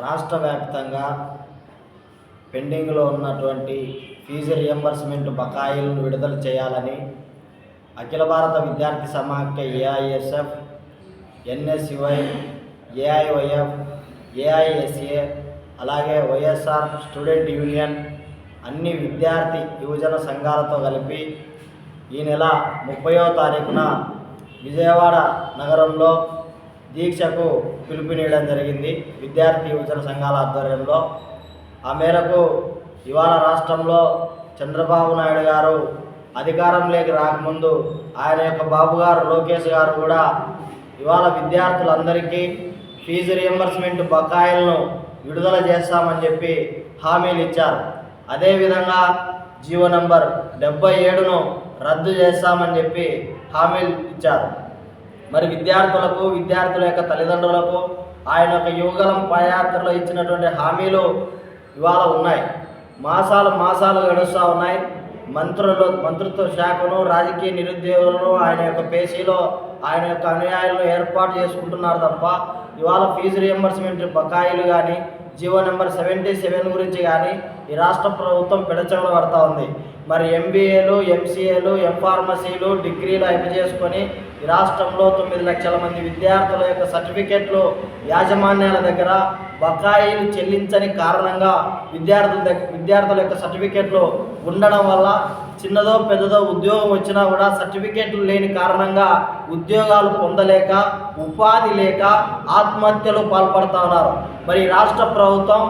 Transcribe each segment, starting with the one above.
రాష్ట్ర వ్యాప్తంగా పెండింగ్లో ఉన్నటువంటి ఫీజు రియంబర్స్మెంట్ బకాయిలను విడుదల చేయాలని అఖిల భారత విద్యార్థి సమాఖ్య ఏఐఎస్ఎఫ్ ఎన్ఎస్యుఐ ఏఐవైఎఫ్ ఏఐఎస్ఏ అలాగే వైఎస్ఆర్ స్టూడెంట్ యూనియన్ అన్ని విద్యార్థి యువజన సంఘాలతో కలిపి ఈ నెల ముప్పయో తారీఖున విజయవాడ నగరంలో దీక్షకు పిలుపునియడం జరిగింది. విద్యార్థి యువజన సంఘాల ఆధ్వర్యంలో. ఆ మేరకు ఇవాళ రాష్ట్రంలో చంద్రబాబు నాయుడు గారు అధికారంలోకి రాకముందు ఆయన యొక్క బాబు గారు లోకేష్ గారు కూడా ఇవాళ విద్యార్థులందరికీ ఫీజు రియంబర్స్మెంట్ బకాయిలను విడుదల చేస్తామని చెప్పి హామీలు ఇచ్చారు. అదేవిధంగా జీవో నంబర్ డెబ్బై ఏడును రద్దు చేస్తామని చెప్పి హామీలు ఇచ్చారు. మరి విద్యార్థులకు విద్యార్థుల యొక్క తల్లిదండ్రులకు ఆయన యొక్క యువగలం పాదయాత్రలో ఇచ్చినటువంటి హామీలు ఇవాళ ఉన్నాయి. మాసాలు మాసాలు గడుస్తూ ఉన్నాయి. మంత్రులు మంత్రిత్వ శాఖను రాజకీయ నిరుద్యోగులను ఆయన యొక్క పేసీలో ఆయన యొక్క అనుయాయులను ఏర్పాటు చేసుకుంటున్నారు తప్ప ఇవాళ ఫీజు రియంబర్స్మెంట్ బకాయిలు కానీ జీవో నెంబర్ సెవెంటీ సెవెన్ గురించి కానీ ఈ రాష్ట్ర ప్రభుత్వం పెడచెవిన పడతా ఉంది. మరి ఎంబీఏలు ఎంసీఏలు ఎంఫార్మసీలు డిగ్రీలు అయిపోయి చేసుకొని ఈ రాష్ట్రంలో తొమ్మిది లక్షల మంది విద్యార్థుల యొక్క సర్టిఫికెట్లు యాజమాన్యాల దగ్గర బకాయిలు చెల్లించని కారణంగా విద్యార్థుల దగ్గర విద్యార్థుల యొక్క సర్టిఫికెట్లు ఉండడం వల్ల చిన్నదో పెద్దదో ఉద్యోగం వచ్చినా కూడా సర్టిఫికెట్లు లేని కారణంగా ఉద్యోగాలు పొందలేక ఉపాధి లేక ఆత్మహత్యలు పాల్పడుతూ ఉన్నారు. మరి రాష్ట్ర ప్రభుత్వం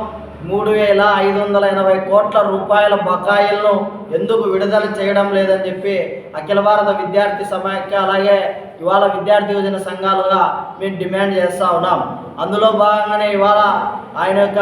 మూడు వేల ఐదు వందల ఎనభై కోట్ల రూపాయల బకాయిలను ఎందుకు విడుదల చేయడం లేదని చెప్పి అఖిల భారత విద్యార్థి సమాఖ్య అలాగే ఇవాళ విద్యార్థి యువజన సంఘాలుగా మేము డిమాండ్ చేస్తూ ఉన్నాం. అందులో భాగంగానే ఇవాళ ఆయన యొక్క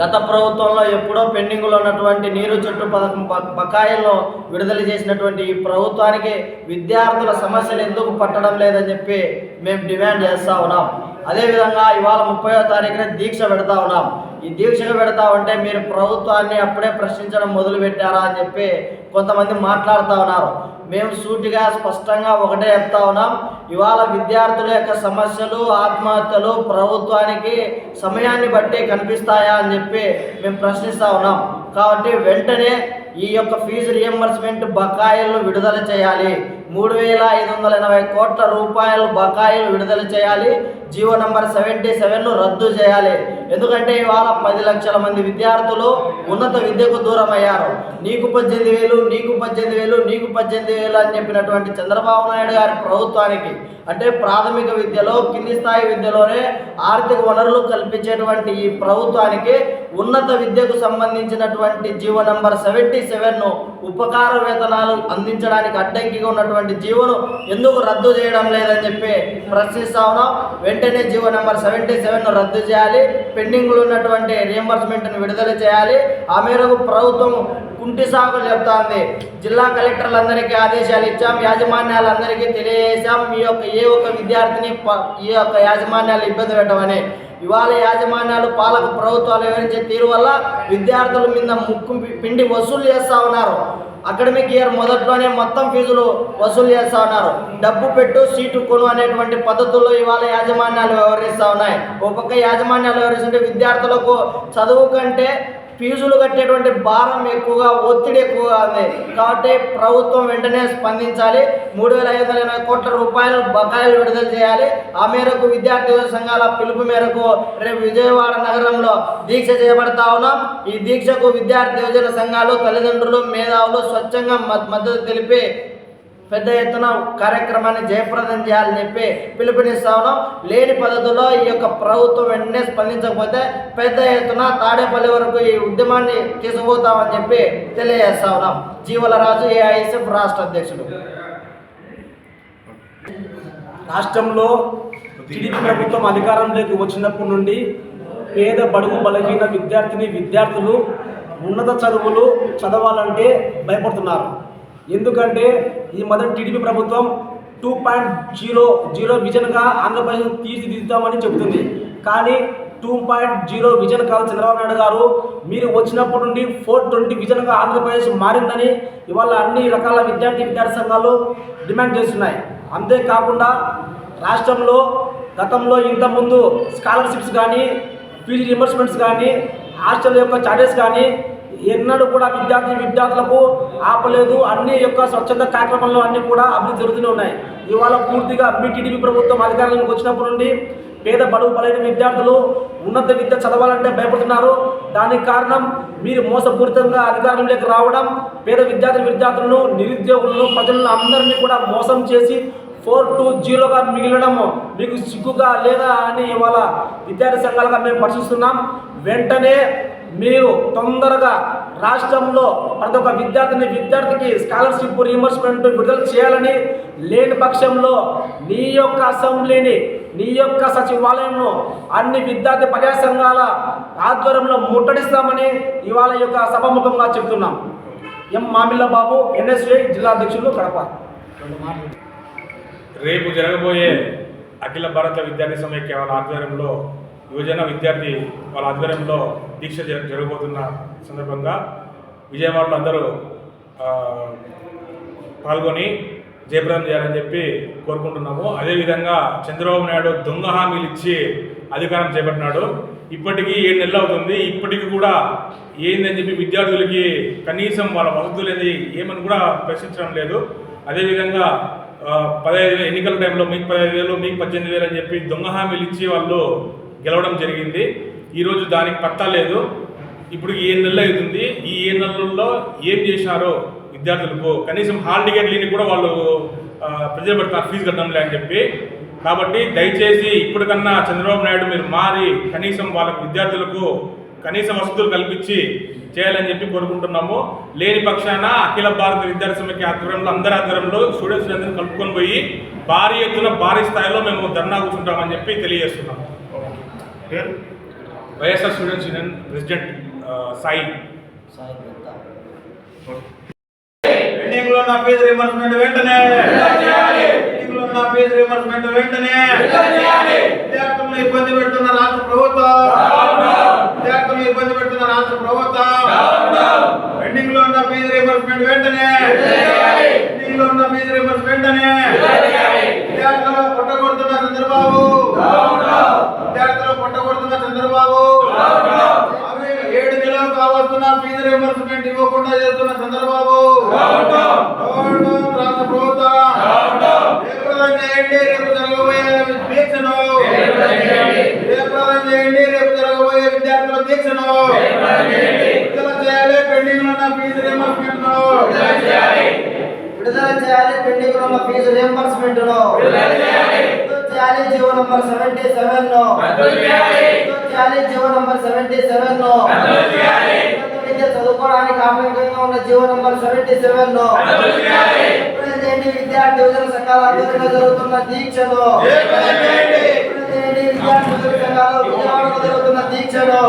గత ప్రభుత్వంలో ఎప్పుడో పెండింగ్లో ఉన్నటువంటి నీరు చుట్టూ పథకం బకాయిలను విడుదల చేసినటువంటి ఈ ప్రభుత్వానికి విద్యార్థుల సమస్యలు ఎందుకు పట్టడం లేదని చెప్పి మేము డిమాండ్ చేస్తూ ఉన్నాం. అదేవిధంగా ఇవాళ ముప్పయో తారీఖున దీక్ష పెడతా ఉన్నాం. ఈ దీక్షలు పెడతా ఉంటే మీరు ప్రభుత్వాన్ని అప్పుడే ప్రశ్నించడం మొదలు పెట్టారా అని చెప్పి కొంతమంది మాట్లాడుతూ ఉన్నారు. మేము సూటిగా స్పష్టంగా ఒకటే చెప్తా ఉన్నాం. ఇవాళ విద్యార్థుల యొక్క సమస్యలు ఆత్మహత్యలు ప్రభుత్వానికి సమయాన్ని బట్టి కనిపిస్తాయా అని చెప్పి మేము ప్రశ్నిస్తూ ఉన్నాం. కాబట్టి వెంటనే ఈ యొక్క ఫీజు రియంబర్స్మెంట్ బకాయిలను విడుదల చేయాలి. మూడు వేల ఐదు వందల ఎనభై కోట్ల రూపాయలు బకాయిలు విడుదల చేయాలి. జీవో నంబర్ సెవెంటీ సెవెన్ను రద్దు చేయాలి. ఎందుకంటే ఇవాళ పది లక్షల మంది విద్యార్థులు ఉన్నత విద్యకు దూరం అయ్యారు నీకు పద్దెనిమిది వేలు నీకు పద్దెనిమిది వేలు నీకు పద్దెనిమిది వేలు అని చెప్పినటువంటి చంద్రబాబు నాయుడు గారి ప్రభుత్వానికి అంటే ప్రాథమిక విద్యలో కింది స్థాయి విద్యలోనే ఆర్థిక వనరులు కల్పించేటువంటి ఈ ప్రభుత్వానికి ఉన్నత విద్యకు సంబంధించినటువంటి జీవో నంబర్ సెవెంటీ సెవెన్ను ఉపకార వేతనాలు అందించడానికి అడ్డంకిగా ఉన్నటువంటి జీవోను ఎందుకు రద్దు చేయడం లేదని చెప్పి ప్రశ్నిస్తా ఉన్నాం. వెంటనే జీవో నెంబర్ సెవెంటీ సెవెన్ను రద్దు చేయాలి. పెండింగ్లో ఉన్నటువంటి రియంబర్స్మెంట్ను విడుదల చేయాలి. ఆ మేరకు ప్రభుత్వం కుంటి సాగులు చెప్తా ఉంది జిల్లా కలెక్టర్లందరికీ ఆదేశాలు ఇచ్చాం. యాజమాన్యాలందరికీ తెలియజేశాం. మీ యొక్క ఏ ఒక్క విద్యార్థిని ప- ఈ యొక్క యాజమాన్యాలు ఇబ్బంది పెట్టమని ఇవాళ యాజమాన్యాలు పాలక ప్రభుత్వాలు వివరించే తీరు వల్ల విద్యార్థుల మీద ముక్కు పిండి వసూలు చేస్తూ ఉన్నారు. అకాడమిక్ ఇయర్ మొదట్లోనే మొత్తం ఫీజులు వసూలు చేస్తూ ఉన్నారు. డబ్బు పెట్టు సీటు కొను అనేటువంటి పద్ధతుల్లో ఇవాళ యాజమాన్యాలు వ్యవహరిస్తూ ఉన్నాయి. ఒక పక్క యాజమాన్యాలు వ్యవహరిస్తుంటే విద్యార్థులకు చదువు కంటే ఫీజులు కట్టేటువంటి భారం ఎక్కువగా ఒత్తిడి ఎక్కువగా ఉంది. కాబట్టి ప్రభుత్వం వెంటనే స్పందించాలి. మూడు వేల ఐదు వందల ఎనభై కోట్ల రూపాయలు బకాయిలు విడుదల చేయాలి. ఆ మేరకు విద్యార్థి సంఘాల పిలుపు మేరకు రేపు విజయవాడ నగరంలో దీక్ష చేపడతా ఉన్నాం. ఈ దీక్షకు విద్యార్థి యువజన సంఘాలు తల్లిదండ్రులు మేధావులు స్వచ్ఛంగా మద్దతు తెలిపి పెద్ద ఎత్తున కార్యక్రమాన్ని జయప్రదం చేయాలని చెప్పి పిలుపునిస్తా ఉన్నాం లేని పద్ధతిలో ఈ యొక్క ప్రభుత్వం వెంటనే స్పందించకపోతే పెద్ద ఎత్తున తాడేపల్లి వరకు ఈ ఉద్యమాన్ని తీసుకుపోతామని చెప్పి తెలియజేస్తా ఉన్నాం జీవల రాజు ఏఐఎస్ఎఫ్ రాష్ట్ర అధ్యక్షుడు. రాష్ట్రంలో టీడీపీ ప్రభుత్వం అధికారంలోకి వచ్చినప్పటి నుండి పేద బడుగు బలహీన విద్యార్థిని విద్యార్థులు ఉన్నత చదువులు చదవాలంటే భయపడుతున్నారు. ఎందుకంటే ఈ మొదటి టీడీపీ ప్రభుత్వం టూ పాయింట్ జీరో జీరో విజన్గా ఆంధ్రప్రదేశ్ తీర్చిదిద్దామని చెబుతుంది. కానీ టూ పాయింట్ జీరో విజన్ కాదు చంద్రబాబు నాయుడు గారు. మీరు వచ్చినప్పటి నుండి ఫోర్ ట్వంటీ విజన్గా ఆంధ్రప్రదేశ్ మారిందని ఇవాళ అన్ని రకాల విద్యార్థి విద్యార్థి సంఘాలు డిమాండ్ చేస్తున్నాయి. అంతేకాకుండా రాష్ట్రంలో గతంలో ఇంతకుముందు స్కాలర్షిప్స్ కానీ ఫీజు రియంబర్స్మెంట్స్ కానీ హాస్టల్ యొక్క చార్జెస్ కానీ ఎన్నడూ కూడా విద్యార్థి విద్యార్థులకు ఆపలేదు. అన్ని యొక్క స్వచ్ఛంద కార్యక్రమాలు అన్ని కూడా అభివృద్ధి జరుగుతూనే ఉన్నాయి. ఇవాళ పూర్తిగా మీ టీడీపీ ప్రభుత్వం అధికారంలోకి వచ్చినప్పటి నుండి పేద బడుగు బలైన విద్యార్థులు ఉన్నత విద్య చదవాలంటే భయపడుతున్నారు. దానికి కారణం మీరు మోసపూరితంగా అధికారంలోకి రావడం పేద విద్యార్థి విద్యార్థులను నిరుద్యోగులను ప్రజలను అందరినీ కూడా మోసం చేసి ఫోర్ టు జీరోగా మిగిలడము మీకు సిగ్గుగా లేదా అని ఇవాళ విద్యార్థి సంఘాలుగా మేము పరిశీలిస్తున్నాం. వెంటనే మీరు తొందరగా రాష్ట్రంలో ప్రతి ఒక్క విద్యార్థిని విద్యార్థికి స్కాలర్షిప్ రీఎంబర్స్మెంట్ విడుదల చేయాలని లేని పక్షంలో నీ యొక్క అసెంబ్లీని నీ యొక్క సచివాలయంను అన్ని విద్యార్థి ప్రజా సంఘాల ఆధ్వర్యంలో ముట్టడిస్తామని ఇవాళ యొక్క సభాముఖంగా చెబుతున్నాం. ఎం మామిల్ల బాబు ఎన్ఎస్ఏ జిల్లా అధ్యక్షులు కడప. రేపు జరగబోయే అఖిల భారత విద్యార్థి సమైక్య వాళ్ళ ఆధ్వర్యంలో యువజన విద్యార్థి వాళ్ళ ఆధ్వర్యంలో దీక్ష జరగబోతున్న సందర్భంగా విజయవాడలో అందరూ పాల్గొని జయప్రదం చేయాలని చెప్పి కోరుకుంటున్నాము. అదేవిధంగా చంద్రబాబు నాయుడు దొంగ హామీలు ఇచ్చి అధికారం చేపట్టినాడు. ఇప్పటికీ ఏడు నెలలు అవుతుంది. ఇప్పటికీ కూడా ఏందని చెప్పి విద్యార్థులకి కనీసం వాళ్ళ వసతులు అనేది ఏమని కూడా ప్రశ్నించడం లేదు. అదేవిధంగా పదహైదు వేలు ఎన్నికల టైంలో మీకు పదహైదు వేలు మీకు పద్దెనిమిది వేలు అని చెప్పి దొంగ హామీలు ఇచ్చి వాళ్ళు గెలవడం జరిగింది. ఈరోజు దానికి పత్తా లేదు. ఇప్పుడు ఏడు నెలలు అవుతుంది. ఈ ఏడు నెలల్లో ఏం చేశారో విద్యార్థులకు కనీసం హాల్ టికెట్లని కూడా వాళ్ళు ప్రజలు పెడతారు. ఫీజు కట్టడం అని చెప్పి. కాబట్టి దయచేసి ఇప్పటికన్నా చంద్రబాబు నాయుడు మీరు మారి కనీసం వాళ్ళకు విద్యార్థులకు కనీస వసతులు కల్పించి చేయాలని చెప్పి కోరుకుంటున్నాము. లేని పక్షాన అఖిల భారత విద్యార్థి సమైక్య ఆధ్వర్యంలో అందరి ఆధ్వర్యంలో స్టూడెంట్స్ అందరినీ కలుపుకొని పోయి భారీ ఎత్తున భారీ స్థాయిలో మేము ధర్నా కూర్చుంటామని చెప్పి తెలియజేస్తున్నాము. వైఎస్ఆర్ స్టూడెంట్స్ యూనియన్ ప్రెసిడెంట్ ఆ, సాయి సాయి గుప్తా. పెండింగ్లో ఉన్న ఫీజు రియంబర్స్మెంట్ వెంటనే పెండింగ్లో ఉన్న ఫీజు రియంబర్స్మెంట్ వెంటనే ఇవ్వకుండా చేస్తున్న చంద్రబాబు. రాష్ట్ర ప్రభుత్వం. చేయండి రేపు జరగబోయే దీక్షను జయప్రదం చేయండి. రేపు జరగబోయే విద్యార్థుల దీక్షను విడుదల చేయాలి పెండింగ్ ఉన్న ఫీజు రియంబర్స్మెంట్ విడుదల చేయాలి. పెండింగ్ ఉన్న ఫీజు రియంబర్స్మెంట్ చేయాలి. జీవో నంబర్ సెవెంటీ సెవెన్ చేయాలి. జీవో నంబర్ సెవెంటీ సెవెన్ చదువుకోవడానికి ఆటంకంగా ఉన్న జీవో నంబర్ సెవెంటీ సెవెన్. లో విడుదల విద్యార్థి యువజన సంఘాల ఆధ్వర్యంలో జరుగుతున్న దీక్షలో? విద్యార్థి యువజన సంఘాలు విజయవాడలో జరుగుతున్న దీక్షలో?